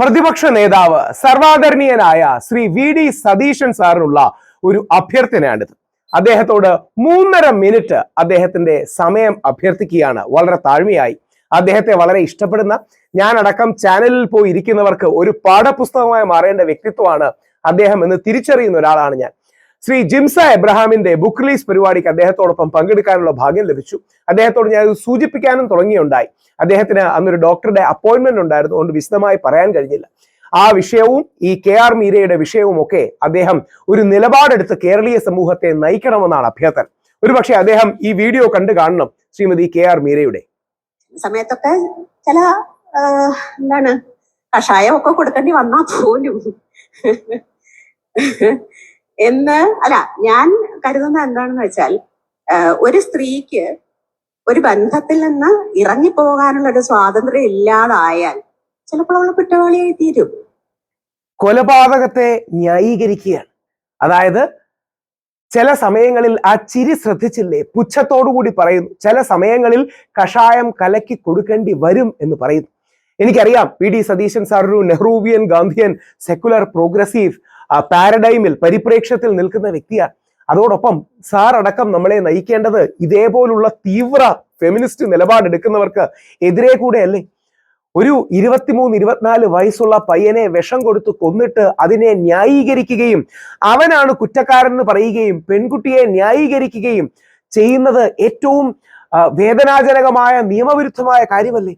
പ്രതിപക്ഷ നേതാവ് സർവാദരണീയനായ ശ്രീ വി ഡി സതീശൻ സാറിനുള്ള ഒരു അഭ്യർത്ഥനയാണിത്. അദ്ദേഹത്തോട് മൂന്നര മിനിറ്റ് അദ്ദേഹത്തിന്റെ സമയം അഭ്യർത്ഥിക്കുകയാണ്. വളരെ താഴ്മയായി. അദ്ദേഹത്തെ വളരെ ഇഷ്ടപ്പെടുന്ന ഞാനടക്കം ചാനലിൽ പോയി ഇരിക്കുന്നവർക്ക് ഒരു പാഠപുസ്തകമായി മാറേണ്ട വ്യക്തിത്വമാണ് അദ്ദേഹം എന്ന് തിരിച്ചറിയുന്ന ഒരാളാണ് ഞാൻ. ശ്രീ ജിംസ എബ്രഹാമിന്റെ ബുക്ക് റിലീസ് പരിപാടിക്ക് അദ്ദേഹത്തോടൊപ്പം പങ്കെടുക്കാനുള്ള ഭാഗ്യം ലഭിച്ചു. അദ്ദേഹത്തോട് ഞാൻ സൂചിപ്പിക്കാനും തുടങ്ങിയുണ്ടായി. അദ്ദേഹത്തിന് അന്നൊരു ഡോക്ടറുടെ അപ്പോയിന്റ്മെന്റ് ഉണ്ടായിരുന്നു. അതുകൊണ്ട് വിശദമായി പറയാൻ കഴിഞ്ഞില്ല. ആ വിഷയവും ഈ കെ ആർ മീരയുടെ വിഷയവും ഒക്കെ അദ്ദേഹം ഒരു നിലപാടെടുത്ത് കേരളീയ സമൂഹത്തെ നയിക്കണമെന്നാണ് അഭ്യർത്ഥന. ഒരുപക്ഷെ അദ്ദേഹം ഈ വീഡിയോ കണ്ടു കാണണം ശ്രീമതി കെ ആർ മീരയുടെ. സമയത്തൊക്കെ ചില എന്താണ് കഷായം ഒക്കെ കൊടുക്കേണ്ടി വന്നാ പോലും എന്ന് അല്ല ഞാൻ കരുതുന്നത് എന്താണെന്ന് വെച്ചാൽ ഒരു സ്ത്രീക്ക് ഒരു ബന്ധത്തിൽ നിന്ന് ഇറങ്ങിപ്പോകാനുള്ള ഒരു സ്വാതന്ത്ര്യം ഇല്ലാതായാൽ ചിലപ്പോൾ അവൾ കുറ്റവാളിയായി തീരും. കൊലപാതകത്തെ ന്യായീകരിക്കുകയാണ്. അതായത് ചില സമയങ്ങളിൽ ആ ചിരി ശ്രദ്ധിച്ചില്ലേ? കൂടി പറയുന്നു. ചില സമയങ്ങളിൽ കഷായം കലക്കി കൊടുക്കേണ്ടി വരും എന്ന് പറയുന്നു. എനിക്കറിയാം പി. ഡി. സതീശൻ സാർ ഒരു നെഹ്റൂവിയൻ ഗാന്ധിയൻ സെക്കുലർ പ്രോഗ്രസീവ് പാരഡൈമിൽ പരിപ്രേക്ഷ്യത്തിൽ നിൽക്കുന്ന വ്യക്തിയാണ്. അതോടൊപ്പം സാർ അടക്കം നമ്മളെ നയിക്കേണ്ടത് ഇതേപോലുള്ള തീവ്ര ഫെമിനിസ്റ്റ് നിലപാടെടുക്കുന്നവർക്ക് എതിരെ കൂടെ അല്ലേ ഒരു ഇരുപത്തിമൂന്ന് ഇരുപത്തിനാല് വയസ്സുള്ള പയ്യനെ വിഷം കൊടുത്ത് കൊന്നിട്ട് അതിനെ ന്യായീകരിക്കുകയും അവനാണ് കുറ്റക്കാരൻ പറയുകയും പെൺകുട്ടിയെ ന്യായീകരിക്കുകയും ചെയ്യുന്നത് ഏറ്റവും വേദനാജനകമായ നിയമവിരുദ്ധമായ കാര്യമല്ലേ?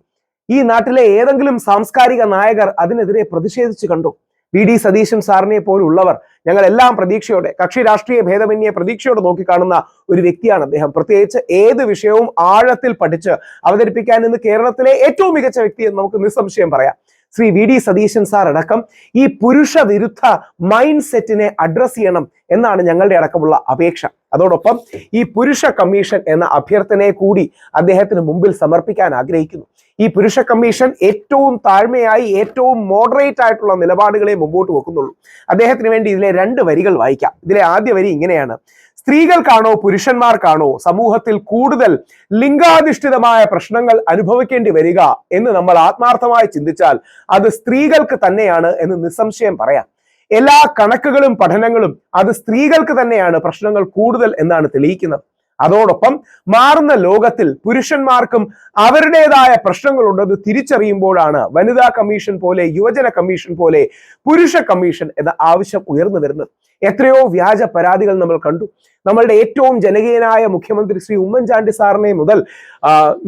ഈ നാട്ടിലെ ഏതെങ്കിലും സാംസ്കാരിക നായകർ അതിനെതിരെ പ്രതിഷേധിച്ചു കണ്ടു? വി ഡി സതീശൻ സാറിനെ പോലുള്ളവർ ഞങ്ങൾ എല്ലാം പ്രതീക്ഷയോടെ കക്ഷി രാഷ്ട്രീയ ഭേദമന്യെ പ്രതീക്ഷയോടെ നോക്കിക്കാണുന്ന ഒരു വ്യക്തിയാണ് അദ്ദേഹം. പ്രത്യേകിച്ച് ഏത് വിഷയവും ആഴത്തിൽ പഠിച്ച് അവതരിപ്പിക്കാൻ ഇന്ന് കേരളത്തിലെ ഏറ്റവും മികച്ച വ്യക്തി എന്ന് നമുക്ക് നിസ്സംശയം പറയാം. Shri V D Satheesan sir അടക്കം ഈ പുരുഷ വിരുദ്ധ മൈൻഡ് സെറ്റിനെ അഡ്രസ് ചെയ്യണം എന്നാണ് ഞങ്ങളുടെ അടക്കമുള്ള അപേക്ഷ. അതോടൊപ്പം ഈ പുരുഷ കമ്മീഷൻ എന്ന അഭ്യർത്ഥനയെ കൂടി അദ്ദേഹത്തിന് മുമ്പിൽ സമർപ്പിക്കാൻ ആഗ്രഹിക്കുന്നു. ഈ പുരുഷ കമ്മീഷൻ ഏറ്റവും താഴ്മയായി ഏറ്റവും മോഡറേറ്റ് ആയിട്ടുള്ള നിലപാടുകളെ മുമ്പോട്ട് വെക്കുന്നുള്ളൂ. അദ്ദേഹത്തിന് വേണ്ടി ഇതിലെ രണ്ട് വരികൾ വായിക്കാം. ഇതിലെ ആദ്യ വരി ഇങ്ങനെയാണ്. സ്ത്രീകൾക്കാണോ പുരുഷന്മാർക്കാണോ സമൂഹത്തിൽ കൂടുതൽ ലിംഗാധിഷ്ഠിതമായ പ്രശ്നങ്ങൾ അനുഭവിക്കേണ്ടി വരിക എന്ന് നമ്മൾ ആത്മാർത്ഥമായി ചിന്തിച്ചാൽ അത് സ്ത്രീകൾക്ക് തന്നെയാണ് എന്ന് നിസ്സംശയം പറയാം. എല്ലാ കണക്കുകളും പഠനങ്ങളും അത് സ്ത്രീകൾക്ക് തന്നെയാണ് പ്രശ്നങ്ങൾ കൂടുതൽ എന്നാണ് തെളിയിക്കുന്നത്. അതോടൊപ്പം മാറുന്ന ലോകത്തിൽ പുരുഷന്മാർക്കും അവരുടേതായ പ്രശ്നങ്ങളുണ്ടെന്ന് തിരിച്ചറിയുമ്പോഴാണ് വനിതാ കമ്മീഷൻ പോലെ യുവജന കമ്മീഷൻ പോലെ പുരുഷ കമ്മീഷൻ എന്ന ആവശ്യം ഉയർന്നു വരുന്നത്. എത്രയോ വ്യാജ പരാതികൾ നമ്മൾ കണ്ടു. നമ്മളുടെ ഏറ്റവും ജനകീയനായ മുഖ്യമന്ത്രി ശ്രീ ഉമ്മൻചാണ്ടി സാറിനെ മുതൽ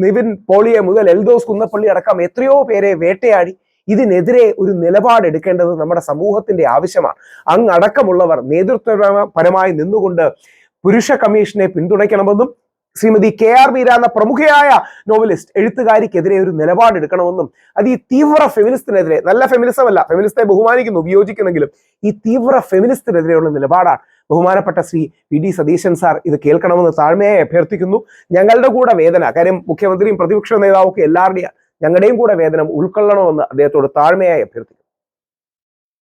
നിവിൻ പോളിയെ മുതൽ എൽദോസ് കുന്നപ്പള്ളി അടക്കം എത്രയോ പേരെ വേട്ടയാടി. ഇതിനെതിരെ ഒരു നിലപാട് എടുക്കേണ്ടത് നമ്മുടെ സമൂഹത്തിന്റെ ആവശ്യമാണ്. അങ്ങടക്കമുള്ളവർ നേതൃത്വപരമായി നിന്നുകൊണ്ട് പുരുഷ കമ്മീഷനെ പിന്തുണയ്ക്കണമെന്നും ശ്രീമതി കെ ആർ മീര എന്ന പ്രമുഖയായ നോവലിസ്റ്റ് എഴുത്തുകാരിക്കെതിരെ ഒരു നിലപാടെടുക്കണമെന്നും അത് ഈ തീവ്ര ഫെമിനിസ്റ്റിനെതിരെ നല്ല ഫെമിനിസം അല്ല ഫെമിനിസ്റ്റെ ബഹുമാനിക്കുന്നു ഉപയോഗിക്കുന്നെങ്കിലും ഈ തീവ്ര ഫെമിനിസ്റ്റിനെതിരെയുള്ള നിലപാടാണ് ബഹുമാനപ്പെട്ട Shri V D Satheesan sir ഇത് കേൾക്കണമെന്ന് താഴ്മയായി അഭ്യർത്ഥിക്കുന്നു. ഞങ്ങളുടെ കൂടെ വേദന കാര്യം മുഖ്യമന്ത്രിയും പ്രതിപക്ഷ നേതാവും ഒക്കെ എല്ലാവരുടെയും ഞങ്ങളുടെയും കൂടെ വേദന ഉൾക്കൊള്ളണമെന്ന് അദ്ദേഹത്തോട് താഴ്മയായി അഭ്യർത്ഥിക്കുന്നു.